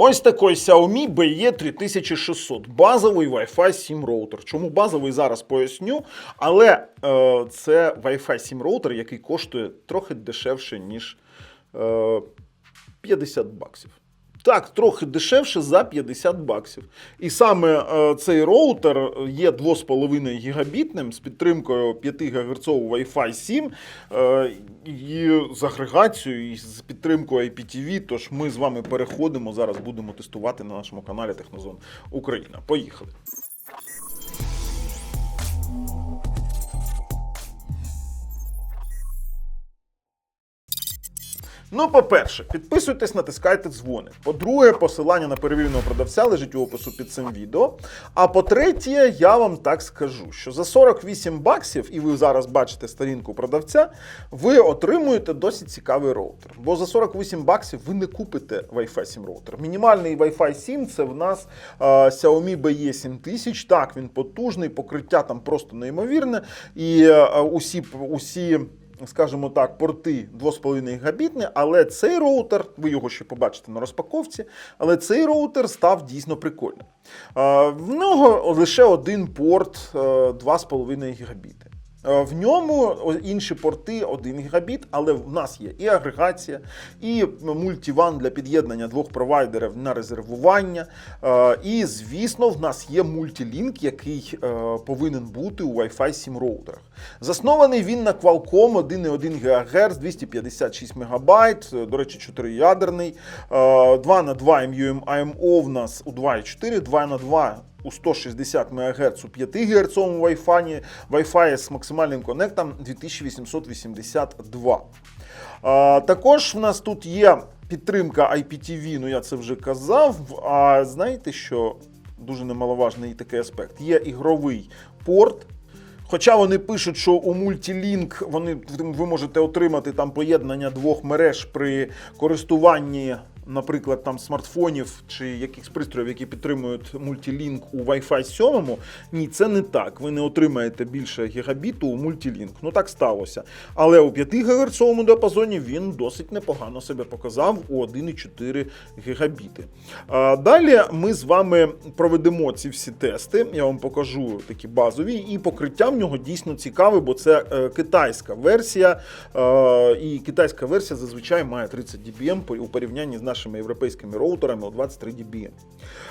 Ось такий Xiaomi BE 3600. Базовий Wi-Fi 7 роутер. Чому базовий зараз поясню, але е, це Wi-Fi 7 роутер, який коштує трохи дешевше, ніж е, 50 баксів. Так, трохи дешевше за 50 баксів. І саме е, цей роутер є 2,5 гігабітним з підтримкою 5 ГГц Wi-Fi 7 е, і з агрегацією, і з підтримкою IPTV. Тож ми з вами переходимо. Зараз будемо тестувати на нашому каналі Технозон Україна. Поїхали. Ну, по-перше, підписуйтесь, натискайте дзвоник. По-друге, посилання на перевіреного продавця лежить у опису під цим відео. А по-третє, я вам так скажу, що за 48 баксів, і ви зараз бачите сторінку продавця, ви отримуєте досить цікавий роутер. Бо за 48 баксів ви не купите Wi-Fi 7 роутер. Мінімальний Wi-Fi 7 це в нас е, Xiaomi BE 7000. Так, він потужний, покриття там просто неймовірне. І е, усі, усі скажімо так, порти 2,5 гігабітні, але цей роутер, ви його ще побачите на розпаковці, але цей роутер став дійсно прикольним. Е, В нього лише один порт е, 2,5 гігабіти. Е, В ньому інші порти 1 гігабіт, але в нас є і агрегація, і мультіван для під'єднання двох провайдерів на резервування. Е, І, звісно, в нас є мультилінк, який е, повинен бути у Wi-Fi 7 роутерах. Заснований він на Qualcomm 1,1 ГГц, 256 МБ, до речі, 4-ядерний, 2 на 2 MUM в нас у 2,4, 2 на 2 у 160 МГц у 5 Гц Wi-Fi, Wi-Fi з максимальним конектом 2882. А, також в нас тут є підтримка IPTV, ну я це вже казав. А знаєте, що дуже немаловажний такий аспект? Є ігровий порт. Хоча вони пишуть, що у мультилінк вони ви можете отримати там поєднання двох мереж при користуванні, наприклад, там смартфонів чи якихось пристроїв, які підтримують мультилінк у Wi-Fi 7. Ні, це не так. Ви не отримаєте більше гігабіту у мультилінк. Ну так сталося. Але у 5 ГГц діапазоні він досить непогано себе показав у 1,4 гігабіти. Далі ми з вами проведемо ці всі тести. Я вам покажу такі базові, і покриття в нього дійсно цікаве, бо це е, китайська версія. І китайська версія зазвичай має 30 dBm у порівнянні з нашими європейськими роутерами у 23 dBm.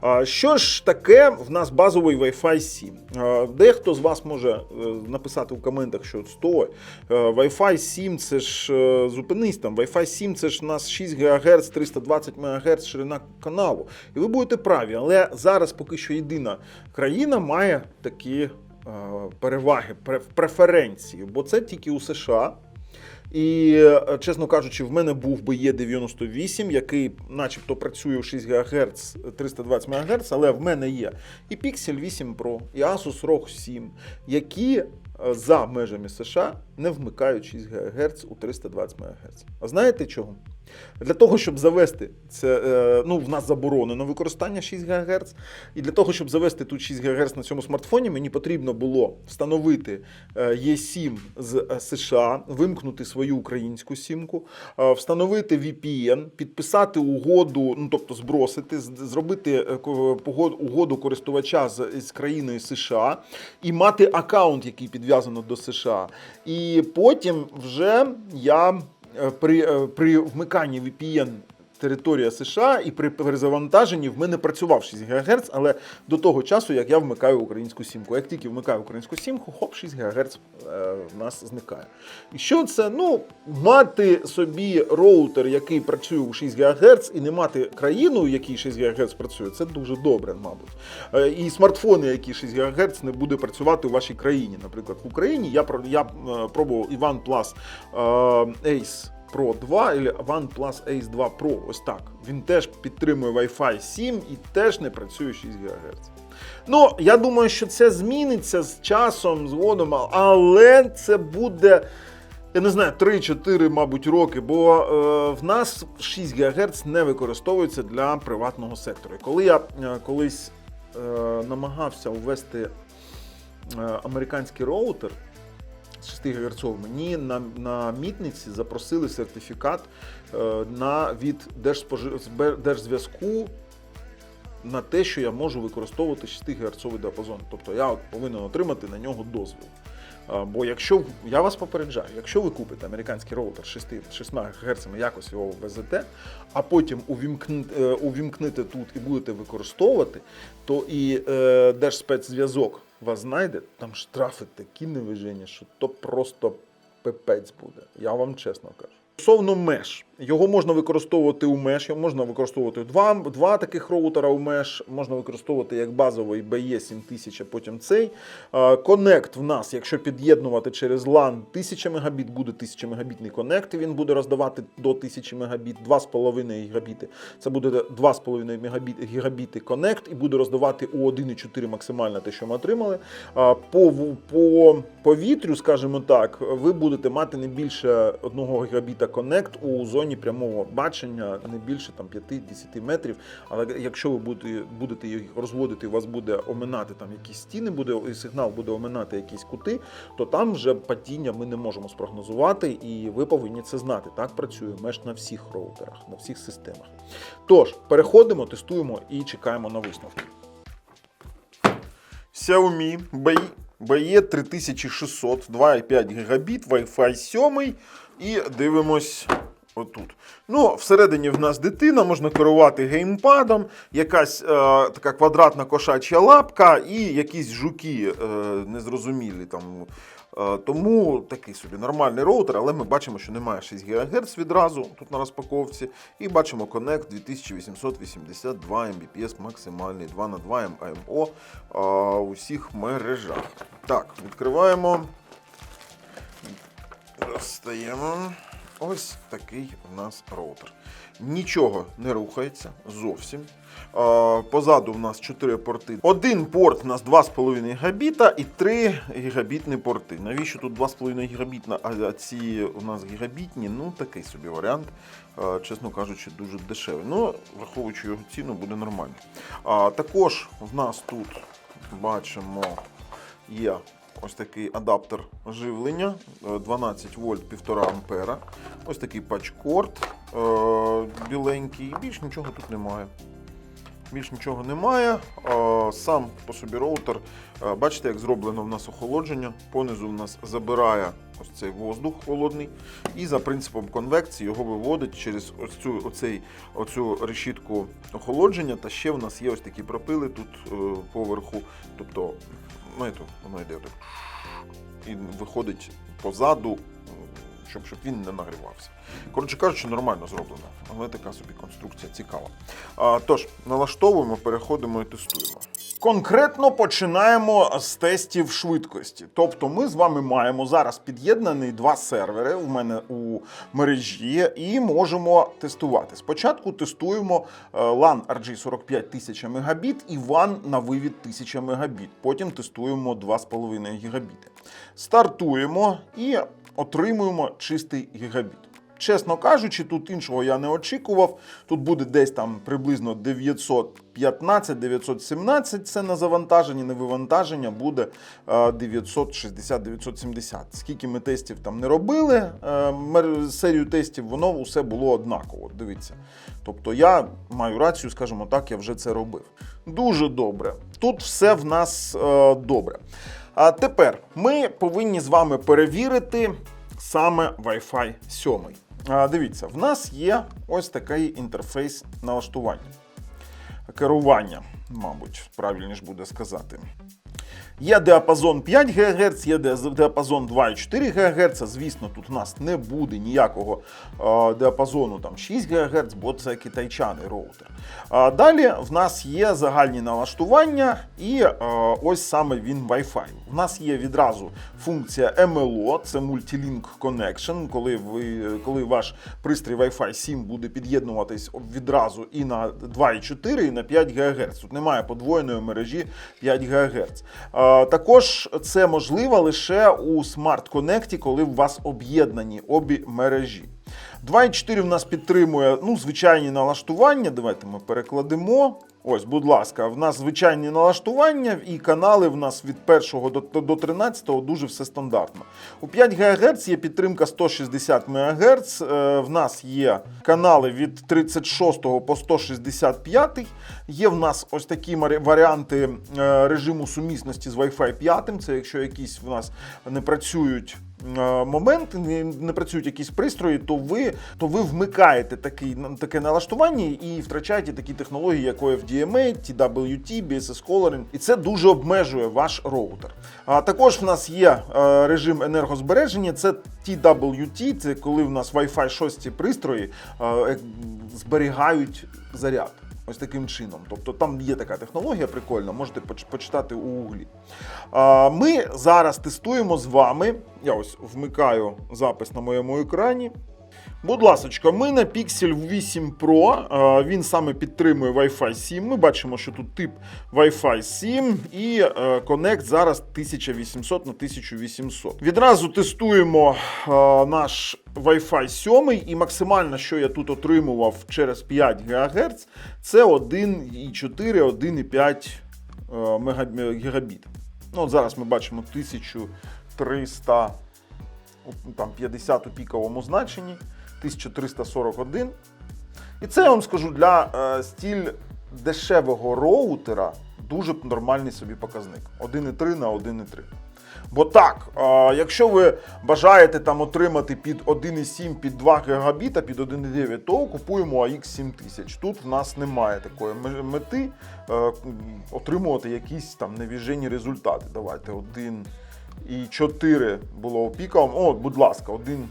А, Що ж таке в нас базовий Wi-Fi 7? Е, Дехто з вас може е, написати в коментах, що стой, е, Wi-Fi 7 це ж е, зупинись там. Wi-Fi 7 це ж у нас 6 ГГц, 320 МГц ширина каналу. І ви будете праві, але зараз поки що єдина країна має такі переваги, преференції, бо це тільки у США. І, е, чесно кажучи, в мене був би є 98, який начебто працює у 6 ГГц 320 МГц, але в мене є і Pixel 8 Pro, і Asus ROG 7, які е, за межами США не вмикають 6 ГГц у 320 МГц. А знаєте чого? Для того, щоб завести це, е, ну, в нас заборонено використання 6 ГГц. І для того, щоб завести тут 6 ГГц на цьому смартфоні, мені потрібно було встановити е, Е7 з е, США, вимкнути свою українську сімку, е, встановити VPN, підписати угоду, ну тобто збросити, зробити угоду користувача з, з країною США і мати аккаунт, який підв'язано до США. І потім вже я при, е, при вмиканні VPN територія США і при перезавантаженні в мене працював 6 ГГц, але до того часу, як я вмикаю українську сімку. Як тільки вмикаю українську сімку, хоп, 6 ГГц е, в нас зникає. І що це? Ну, мати собі роутер, який працює у 6 ГГц, і не мати країну, у якій 6 ГГц працює, це дуже добре, мабуть. Е, І смартфони, які 6 ГГц, не буде працювати у вашій країні. Наприклад, в Україні я, я е, пробував Ivan Plus Ace Pro 2 або OnePlus Ace 2 Pro. Ось так. Він теж підтримує Wi-Fi 7 і теж не працює 6 ГГц. Ну, я думаю, що це зміниться з часом, згодом, але це буде. Я не знаю, 3-4, мабуть, роки, бо е, в нас 6 ГГц не використовується для приватного сектору. Коли я е, колись е, намагався ввести е, американський роутер 6 ГГц, мені на, на мітниці запросили сертифікат е, на від Держзв'язку на те, що я можу використовувати 6 Гц діапазон. Тобто я от повинен отримати на нього дозвіл. Бо якщо я вас попереджаю, якщо ви купите американський роутер 6, 6 Гц, якось його ввезете, а потім увімкнете, увімкнете тут і будете використовувати, то і е, Держспецзв'язок вас знайде, там штрафи такі невижені, що то просто пипець буде. Я вам чесно кажу. Стосовно меж, його можна використовувати у меж, його можна використовувати два, два таких роутера у меж, можна використовувати як базовий BE 7000, а потім цей. Конект в нас, якщо під'єднувати через LAN 1000 Мбіт, буде 1000 Мбітний конект, він буде роздавати до 1000 Мбіт, 2,5 гігабіти. Це буде 2,5 мегабіт- гігабіти конект і буде роздавати у 1,4 максимально те, що ми отримали. По, по повітрю, скажімо так, ви будете мати не більше 1 гігабіта конект у зоні прямого бачення, не більше там 5-10 метрів. Але якщо ви будете, їх розводити, у вас буде оминати там якісь стіни, буде і сигнал буде оминати якісь кути, то там вже падіння ми не можемо спрогнозувати, і ви повинні це знати. Так працює меж на всіх роутерах, на всіх системах. Тож, переходимо, тестуємо і чекаємо на висновки. Xiaomi BE BE 3600, 2,5 гігабіт, Wi-Fi 7 і дивимось отут. Ну, всередині в нас дитина, можна керувати геймпадом, якась е, така квадратна кошача лапка і якісь жуки е, незрозумілі там. Е, тому такий собі нормальний роутер, але ми бачимо, що немає 6 ГГц відразу тут на розпаковці. І бачимо Connect 2882 Mbps максимальний 2 на 2 МАМО у всіх мережах. Так, відкриваємо. Достаємо. Ось такий у нас роутер. Нічого не рухається зовсім. Позаду в нас 4 порти. Один порт у нас 2,5 гігабіта і 3 гігабітні порти. Навіщо тут 2,5 гігабітна, а ці у нас гігабітні? Ну, такий собі варіант, чесно кажучи, дуже дешевий. Ну, враховуючи його ціну, буде нормально. Також в нас тут бачимо є ось такий адаптер живлення е, 12 вольт 1,5 ампера. Ось такий патчкорд е, біленький. Більш нічого тут немає. Більш нічого немає. Е, Сам по собі роутер. е, Бачите, як зроблено в нас охолодження. Понизу в нас забирає ось цей воздух холодний. І за принципом конвекції його виводить через ось цю, оцей, оцю решітку охолодження. Та ще в нас є ось такі пропили тут е, поверху. Тобто, тут воно йде так. І виходить позаду, щоб, щоб він не нагрівався. Коротше кажучи, нормально зроблено, але така собі конструкція цікава. А, тож, налаштовуємо, переходимо і тестуємо. Конкретно починаємо з тестів швидкості. Тобто, ми з вами маємо зараз під'єднані два сервери в мене у мережі і можемо тестувати. Спочатку тестуємо е, LAN RG45 1000 Мбіт і WAN на вивід 1000 Мбіт. Потім тестуємо 2,5 гігабіти. Стартуємо і отримуємо чистий гігабіт. Чесно кажучи, тут іншого я не очікував. Тут буде десь там приблизно 915-917. Це на завантаження, на вивантаження буде е, 960-970. Скільки ми тестів там не робили, е, серію тестів, воно усе було однаково. Дивіться. Тобто я маю рацію, скажімо так, я вже це робив. Дуже добре. Тут все в нас е, добре. А тепер ми повинні з вами перевірити саме Wi-Fi 7. Дивіться, в нас є ось такий інтерфейс налаштування. Керування, мабуть, правильніше буде сказати. Є діапазон 5 ГГц, є діапазон 2,4 ГГц. Звісно, тут у нас не буде ніякого е, діапазону там, 6 ГГц, бо це китайчаний роутер. А далі в нас є загальні налаштування, і е, ось саме він Wi-Fi. У нас є відразу функція MLO, це Multilink Connection, коли, ви, коли ваш пристрій Wi-Fi 7 буде під'єднуватись відразу і на 2,4, і на 5 ГГц. Тут немає подвоєної мережі 5 ГГц. Е, Також це можливо лише у Smart Connect, коли у вас об'єднані обі мережі. 2.4 в нас підтримує ну, звичайні налаштування. Давайте ми перекладемо. Ось, будь ласка, в нас звичайні налаштування і канали в нас від 1 до, до 13 дуже все стандартно. У 5 ГГц є підтримка 160 МГц. Е, в нас є канали від 36 по 165. Є в нас ось такі варіанти е, режиму сумісності з Wi-Fi 5. Це якщо якісь в нас не працюють е, моменти, не, працюють якісь пристрої, то ви, то ви вмикаєте такий, таке налаштування і втрачаєте такі технології, як OFDMA, TWT, BSS Coloring. І це дуже обмежує ваш роутер. А також в нас є е, режим енергозбереження. Це TWT, це коли в нас Wi-Fi 6 пристрої е, зберігають заряд. Ось таким чином. Тобто там є така технологія прикольна, можете почитати у углі. Ми зараз тестуємо з вами. Я ось вмикаю запис на моєму екрані. Будь ласочка, ми на Pixel 8 Pro. Він саме підтримує Wi-Fi 7. Ми бачимо, що тут тип Wi-Fi 7 і е, Connect зараз 1800 на 1800. Відразу тестуємо е, наш Wi-Fi 7 і максимально, що я тут отримував через 5 ГГц, це 1,4, 1,5 е, гігабіт. Ну, от зараз ми бачимо 1300 у- там 50 у піковому значенні, 1341. І це я вам скажу для е, стіль дешевого роутера дуже нормальний собі показник. 1,3 на 1,3. Бо так, е, якщо ви бажаєте там отримати під 1,7, під 2 гігабіта, під 1,9, то купуємо AX 7000. Тут в нас немає такої мети е, отримувати якісь там невіжені результати. Давайте 1 і 4 було у піковому. О, будь ласка, 1,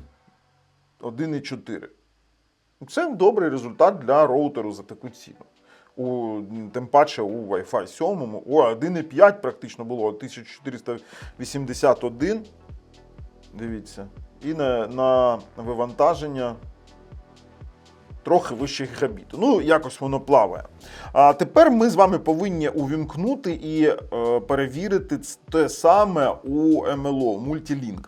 1,4. Це добрий результат для роутеру за таку ціну. У, тим паче у Wi-Fi 7. О, 1,5 практично було 1481. Дивіться. І на, на вивантаження трохи вище гігабіту. Ну, якось воно плаває. А тепер ми з вами повинні увімкнути і е, перевірити те саме у MLO, Multilink.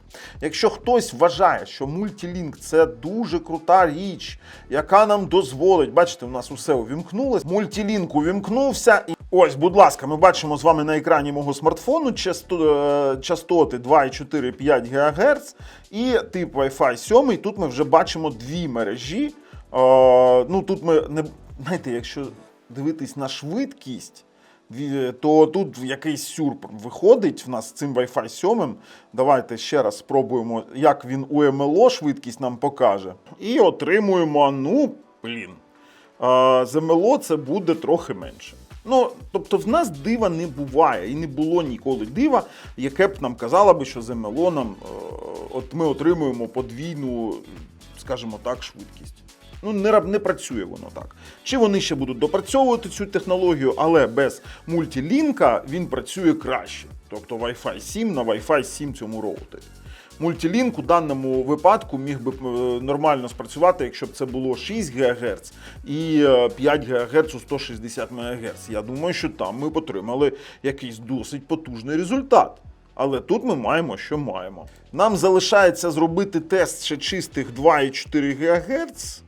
Якщо хтось вважає, що Multilink це дуже крута річ, яка нам дозволить, бачите, у нас усе увімкнулося. Multilink увімкнувся. І ось, будь ласка, ми бачимо з вами на екрані мого смартфону е, частоти 2,4 5 ГГц і тип Wi-Fi 7. Тут ми вже бачимо дві мережі. Ну тут ми не знаєте, якщо дивитись на швидкість, то тут якийсь сюр виходить в нас з цим Wi-Fi 7. Давайте ще раз спробуємо, як він у МЛО швидкість нам покаже. І отримуємо, ну, блін. З МЛО це буде трохи менше. Ну, тобто, в нас дива не буває і не було ніколи дива, яке б нам казало би, що з МЛО нам е, от ми отримуємо подвійну, скажімо так, швидкість. Ну, не, не працює воно так. Чи вони ще будуть допрацьовувати цю технологію, але без мультилінка він працює краще. Тобто Wi-Fi 7 на Wi-Fi 7 цьому роутері. Мультилінк у даному випадку міг би е, нормально спрацювати, якщо б це було 6 ГГц і е, 5 ГГц у 160 МГц. Я думаю, що там ми отримали якийсь досить потужний результат. Але тут ми маємо, що маємо. Нам залишається зробити тест ще чистих 2,4 ГГц.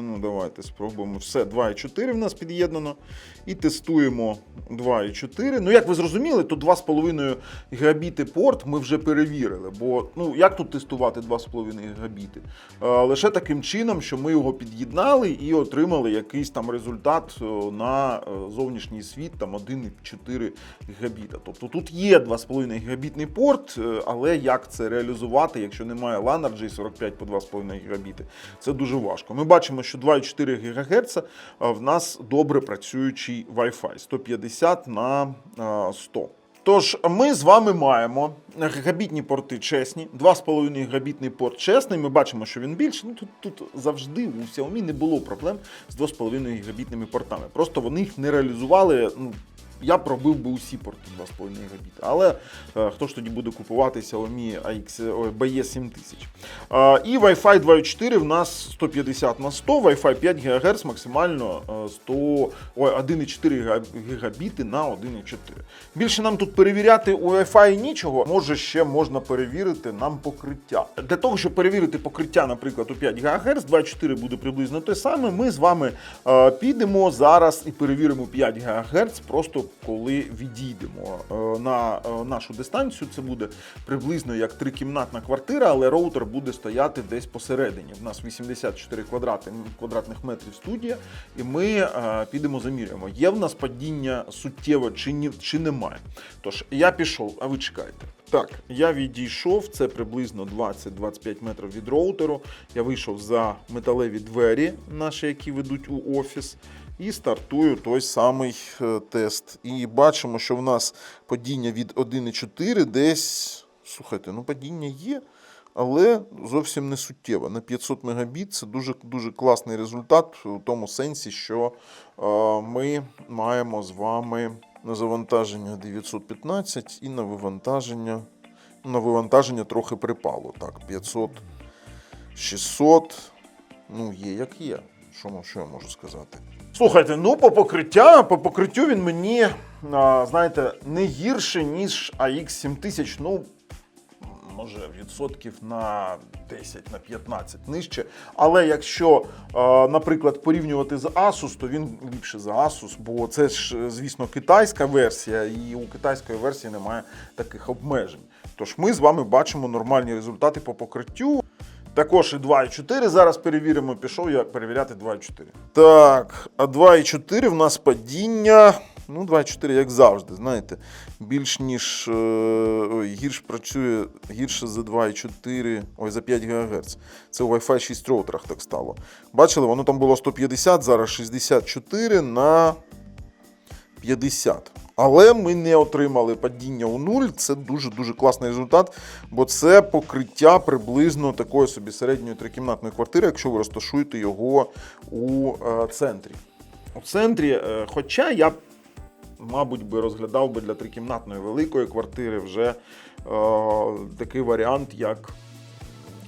Ну, давайте спробуємо. Все, 2,4 в нас під'єднано. І тестуємо 2,4. Ну, як ви зрозуміли, то 2,5 гігабіти порт ми вже перевірили. Бо ну, як тут тестувати 2,5 гігабіти? Лише таким чином, що ми його під'єднали і отримали якийсь там результат на е, зовнішній світ, там 1,4 гігабіта. Тобто тут є 2,5 гігабітний порт, е, але як це реалізувати, якщо немає LAN RJ45 по 2,5 гігабіти, це дуже важко. Ми бачимо, що 2,4 ГГц в нас добре працюючий Wi-Fi 150 на е, 100. Тож ми з вами маємо гігабітні порти чесні, 2,5 гігабітний порт чесний. Ми бачимо, що він більший. Ну тут, тут завжди у Xiaomi не було проблем з 2,5 гігабітними портами. Просто вони їх не реалізували. Ну, я пробив би усі порти 2,5 гігабіта. Але е, хто ж тоді буде купувати Xiaomi BE 7000? Е, і Wi-Fi 2.4 в нас 150 на 100, Wi-Fi 5 ГГц максимально е, 100, ой, 1,4 га- гігабіти на 1,4. Більше нам тут перевіряти у Wi-Fi нічого. Може ще можна перевірити нам покриття. Для того, щоб перевірити покриття, наприклад, у 5 ГГц, 2.4 буде приблизно те саме. Ми з вами е, підемо зараз і перевіримо 5 ГГц, просто коли відійдемо е, на е, нашу дистанцію. Це буде приблизно як трикімнатна квартира, але роутер буде стояти десь посередині. У нас 84 квадрати, квадратних метрів студія, і ми е, підемо заміряємо. Є в нас падіння суттєве чи ні, чи немає. Тож я пішов, а ви чекайте. Так, я відійшов, це приблизно 20-25 метрів від роутеру. Я вийшов за металеві двері, наші, які ведуть у офіс, і стартую той самий е, тест. І бачимо, що в нас падіння від 1,4 десь. Слухайте, ну падіння є, але зовсім не суттєво. На 500 мегабіт це дуже, дуже класний результат у тому сенсі, що е, ми маємо з вами на завантаження 915 і на вивантаження. На вивантаження трохи припало. Так, 500, 600. Ну, є як є. Що, що я можу сказати? Слухайте, ну по покриття, по покриттю він мені, а, знаєте, не гірше, ніж AX 7000. Ну, може, відсотків на 10, на 15 нижче. Але якщо, е, наприклад, порівнювати з Asus, то він ліпше за Asus, бо це ж, звісно, китайська версія, і у китайської версії немає таких обмежень. Тож ми з вами бачимо нормальні результати по покриттю. Також і 2,4 зараз перевіримо. Пішов я перевіряти 2,4. Так, а 2,4 в нас падіння. Ну, 2,4, як завжди, знаєте, більш ніж е, ой, гірш працює гірше за 2,4, ой, за 5 ГГц. Це у Wi-Fi 6 роутерах так стало. Бачили, воно там було 150, зараз 64 на 50. Але ми не отримали падіння у нуль. Це дуже-дуже класний результат, бо це покриття приблизно такої собі середньої трикімнатної квартири, якщо ви розташуєте його у е, центрі. У центрі, е, хоча я, мабуть, би розглядав би для трикімнатної великої квартири вже е, такий варіант, як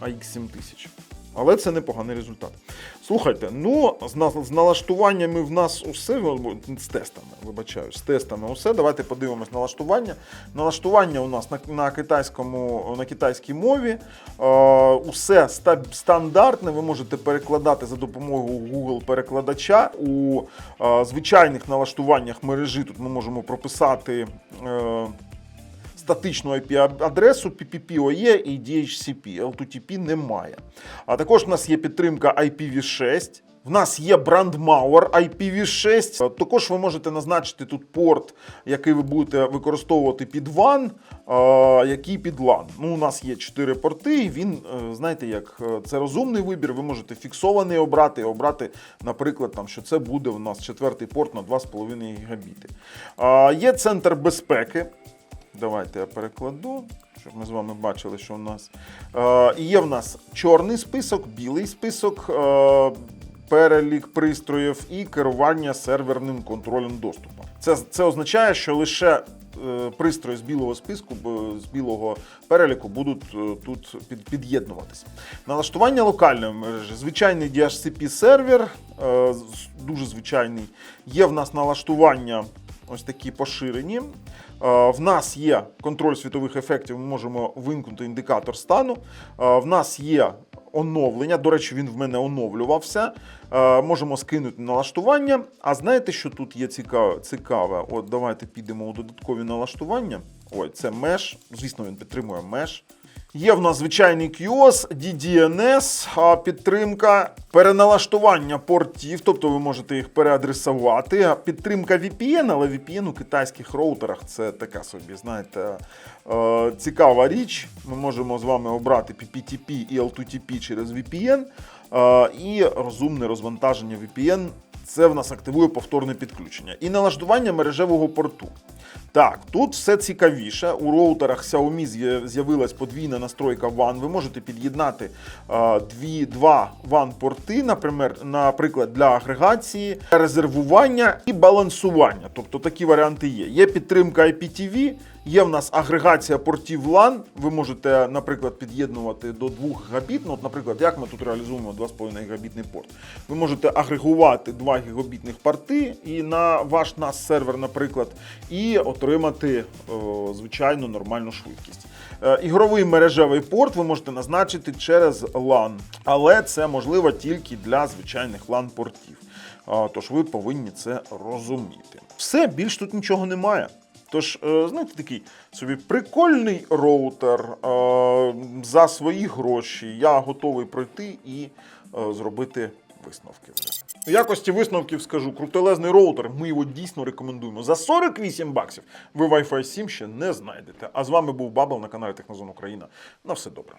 AX7000. Але це непоганий результат. Слухайте, ну з, на- з налаштуваннями в нас усе ну, з тестами, вибачаю, з тестами усе. Давайте подивимось налаштування. Налаштування у нас на, на китайському на китайській мові. Е, усе ста- стандартне. Ви можете перекладати за допомогою Google перекладача. У е, звичайних налаштуваннях мережі тут ми можемо прописати. Е, статичну IP-адресу PPPoE і DHCP. L2TP немає. А також в нас є підтримка IPv6. В нас є брандмауер IPv6. Також ви можете назначити тут порт, який ви будете використовувати під WAN, е, який під LAN. Ну, у нас є 4 порти, він, е, знаєте, як е, це розумний вибір. Ви можете фіксований обрати, обрати, наприклад, там, що це буде у нас четвертий порт на 2,5 гігабіти. Е, Є центр безпеки. Давайте я перекладу, щоб ми з вами бачили, що у нас. Е, є в нас чорний список, білий список, е, перелік пристроїв і керування серверним контролем доступу. Це, це означає, що лише е, пристрої з білого списку, з білого переліку будуть е, тут під, під'єднуватися. Налаштування локальної мережі. Звичайний DHCP сервер, е, дуже звичайний. Є в нас налаштування ось такі поширені. Е, В нас є контроль світових ефектів, ми можемо вимкнути індикатор стану. Е, В нас є оновлення. До речі, він в мене оновлювався. Е, Можемо скинути налаштування. А знаєте, що тут є цікаве? От давайте підемо у додаткові налаштування. Ой, це меш. Звісно, він підтримує меш. Є в нас звичайний QoS, DDNS, підтримка переналаштування портів, тобто ви можете їх переадресувати. Підтримка VPN, але VPN у китайських роутерах це така собі, знаєте, е, цікава річ. Ми можемо з вами обрати PPTP і L2TP через VPN. е, І розумне розвантаження VPN Це в нас активує повторне підключення. І налаштування мережевого порту. Так, тут все цікавіше. У роутерах Xiaomi з'я- з'явилась подвійна настройка WAN. Ви можете під'єднати дві, два WAN-порти, наприклад, наприклад, для агрегації, резервування і балансування. Тобто такі варіанти є. Є підтримка IPTV, є в нас агрегація портів LAN. Ви можете, наприклад, під'єднувати до 2 гігабіт. Ну, от, наприклад, як ми тут реалізуємо 2,5 гігабітний порт. Ви можете агрегувати 2 гігабітних порти і на ваш NAS сервер, наприклад, і отримати о, звичайну нормальну швидкість. Е, Ігровий мережевий порт ви можете назначити через LAN, але це можливо тільки для звичайних LAN-портів. Тож ви повинні це розуміти. Все, більш тут нічого немає. Тож, е, знаєте, такий собі прикольний роутер е, за свої гроші. Я готовий пройти і е, зробити висновки. вже. Якості висновків скажу, крутелезний роутер, ми його дійсно рекомендуємо. За 48 баксів ви Wi-Fi 7 ще не знайдете. А з вами був Бабл на каналі Технозон Україна. На все добре.